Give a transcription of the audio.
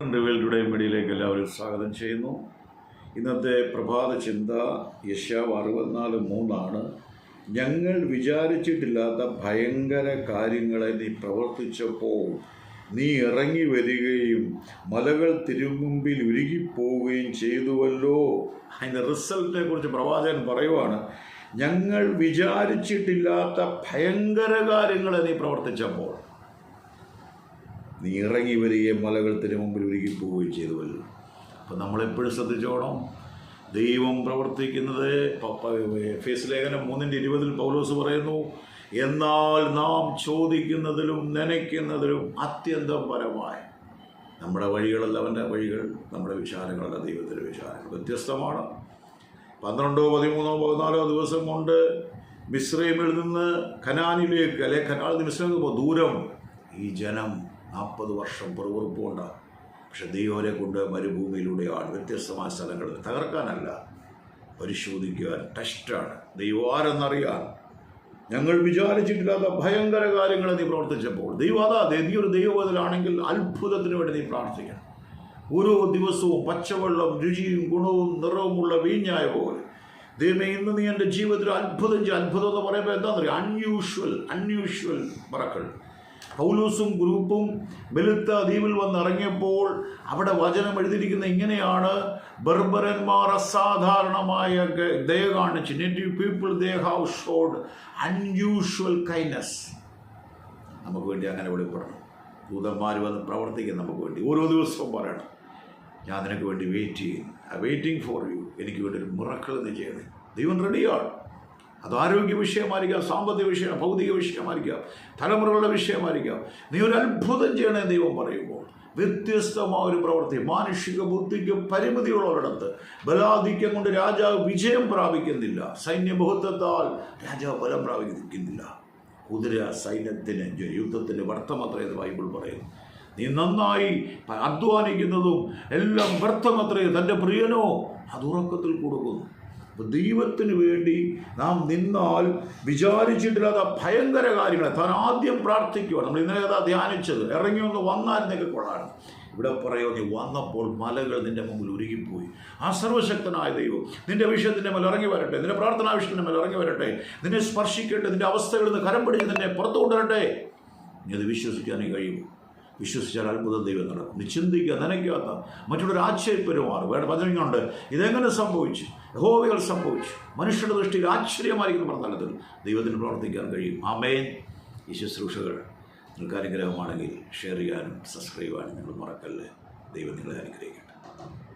റിവൽയുടെ മീഡിയയിലേക്ക് എല്ലാവരും സ്വാഗതം ചെയ്യുന്നു. ഇന്നത്തെ പ്രഭാത ചിന്ത യശാവ് അറുപത്തിനാല് മൂന്നാണ്. ഞങ്ങൾ വിചാരിച്ചിട്ടില്ലാത്ത ഭയങ്കര കാര്യങ്ങളെ നീ പ്രവർത്തിച്ചപ്പോൾ നീ ഇറങ്ങി വരികയും മലകൾ തിരുമുമ്പിൽ ഉരുകിപ്പോവുകയും ചെയ്തുവല്ലോ. അതിന്റെ റിസൾട്ടിനെ കുറിച്ച് പ്രവാചകൻ പറയുവാണ് ഞങ്ങൾ വിചാരിച്ചിട്ടില്ലാത്ത ഭയങ്കര കാര്യങ്ങളെ നീ പ്രവർത്തിച്ചപ്പോൾ. നീ ഇറങ്ങി വരികയും മലകൾ തിരുമുമ്പിൽ ഒരുക്കി പോവുകയും ചെയ്തുവല്ലോ അപ്പം നമ്മളെപ്പോഴും ശ്രദ്ധിച്ചോണം. ദൈവം പ്രവർത്തിക്കുന്നത് ഫേസ് ലേഖനം മൂന്നിന്റെ ഇരുപതിൽ പൗലോസ് പറയുന്നു എന്നാൽ നാം ചോദിക്കുന്നതിലും നനയ്ക്കുന്നതിലും അത്യന്തം പരമായി. നമ്മുടെ വഴികളല്ല അവന്റെ വഴികൾ നമ്മുടെ വിചാരങ്ങളല്ല ദൈവത്തിന്റെ വിചാരങ്ങൾ വ്യത്യസ്തമാണ്. പന്ത്രണ്ടോ പതിമൂന്നോ പതിനാലോ ദിവസം കൊണ്ട് മിശ്രൈമിൽ നിന്ന് ഖനാനിലേക്ക് അല്ലെ ഖനാലിൽ നിന്ന് ദൂരം ഈ ജനം നാൽപ്പത് വർഷം പെറുപെറുപ്പുണ്ട് പക്ഷെ ദൈവരെ കൊണ്ട് മരുഭൂമിയിലൂടെയാണ് വ്യത്യസ്തമായ സ്ഥലങ്ങളിൽ തകർക്കാനല്ല പരിശോധിക്കുവാൻ ടെസ്റ്റാണ്. ദൈവാരെന്നറിയാൻ ഞങ്ങൾ വിചാരിച്ചിട്ടില്ലാത്ത ഭയങ്കര കാര്യങ്ങൾ നീ പ്രവർത്തിച്ചപ്പോൾ. ദൈവം അതാ നീ ഒരു ദൈവബോധലാണെങ്കിൽ അത്ഭുതത്തിന് വേണ്ടി നീ പ്രാർത്ഥിക്കണം. ഓരോ ദിവസവും പച്ചവെള്ളം രുചിയും ഗുണവും നിറവുമുള്ള വീഞ്ഞായ പോലെ. ദൈവമേ ഇന്ന് നീ എന്റെ ജീവിതത്തിൽ അത്ഭുതം ചെയ്യും. അത്ഭുതം എന്ന് പറയുമ്പോൾ എന്താണെന്നറിയാം? അൺയൂഷ്വൽ അൺയൂഷ്വൽ മറക്കൾ പൗലൂസും ഗ്രൂപ്പും ബെലുത്ത ദ്വീപിൽ വന്നിറങ്ങിയപ്പോൾ അവിടെ വചനം എഴുതിയിരിക്കുന്ന ഇങ്ങനെയാണ് ബർബരന്മാർ അസാധാരണമായ ദയ കാണിച്ച് native people they have showed unusual kindness നമുക്ക് വേണ്ടി അങ്ങനെ വെളിപ്പെടണം. ദൂതന്മാർ വന്ന് പ്രവർത്തിക്കും നമുക്ക് വേണ്ടി. ഓരോ ദിവസവും പറയണം ഞാൻ നിനക്ക് വേണ്ടി വെയിറ്റ് ചെയ്യുന്നു. ഐ വെയിറ്റിംഗ് ഫോർ യു എനിക്ക് വേണ്ടി ഒരു മുറക്കൾ എന്ന് ദൈവം റെഡിയാണ് അത് ആരോഗ്യ വിഷയമായിരിക്കാം സാമ്പത്തിക വിഷയം ഭൗതിക വിഷയമായിരിക്കാം തലമുറകളുടെ വിഷയമായിരിക്കാം. നീ ഒരു അത്ഭുതം ചെയ്യണേ ദൈവം പറയുമ്പോൾ വ്യത്യസ്തമായ ഒരു പ്രവൃത്തി മാനുഷിക ബുദ്ധിക്ക് പരിമിതിയുള്ളവരിടത്ത് ബലാധിക്യം കൊണ്ട് രാജാവ് വിജയം പ്രാപിക്കുന്നില്ല. സൈന്യബഹുത്വത്താൽ രാജാവ് ബലം പ്രാപിക്കുന്നില്ല. കുതിര സൈന്യത്തിന് യുദ്ധത്തിന്റെ വർത്തമത്രേ എന്ന് ബൈബിൾ പറയുന്നു. നീ നന്നായി അധ്വാനിക്കുന്നതും എല്ലാം വ്യർത്ഥമത്രേ തന്റെ പ്രിയനോ അത് ഉറക്കത്തിൽ കൊടുക്കുന്നു. അപ്പോൾ ദൈവത്തിന് വേണ്ടി നാം നിന്നാൽ വിചാരിച്ചിട്ടില്ലാത്ത ഭയങ്കര കാര്യങ്ങളെ താൻ ആദ്യം പ്രാർത്ഥിക്കുക നമ്മൾ ഇന്നലെ ഏതാ ധ്യാനിച്ചത്. ഇറങ്ങി ഒന്ന് വന്നായിരുന്നൊക്കെ കൊള്ളാണ് ഇവിടെ പറയോ നീ വന്നപ്പോൾ മലകൾ നിന്റെ മുമ്പിൽ ഉരുകിപ്പോയി. ആ സർവശക്തനായ ദൈവം നിന്റെ വിഷയത്തിന്റെ മേൽ ഇറങ്ങി വരട്ടെ. നിന്റെ പ്രാർത്ഥനാ വിഷയത്തിന്റെ മേൽ ഇറങ്ങി വരട്ടെ. നിന്നെ സ്പർശിക്കട്ടെ നിന്റെ അവസ്ഥകളിൽ നിന്ന് കരം പിടിച്ച് നിന്നെ പുറത്തു കൊണ്ടുവരട്ടെ. നീ അത് വിശ്വസിക്കാനേ കഴിയും വിശ്വസിച്ചാൽ അത്ഭുതം ദൈവം നടക്കും. ചിന്തിക്കുക നനയ്ക്കാത്ത മറ്റുള്ളൊരു ആശ്ചര്യപരമാണ് വേറെ പതിനൊന്നുണ്ട് ഇതെങ്ങനെ സംഭവിച്ചു? യഹോവകൾ സംഭവിച്ചു. മനുഷ്യരുടെ ദൃഷ്ടിയിൽ ആശ്ചര്യമായിരിക്കുന്ന പ്രധാനത്തിൽ ദൈവത്തിന് പ്രവർത്തിക്കാൻ കഴിയും. ആമേൻ. ഈ ശുശ്രൂഷകൾ നിങ്ങൾക്ക് അനുഗ്രഹമാണെങ്കിൽ ഷെയർ ചെയ്യാനും സബ്സ്ക്രൈബ് ചെയ്യാനും നിങ്ങൾ മറക്കല്ലേ? ദൈവം നിങ്ങളെ അനുഗ്രഹിക്കും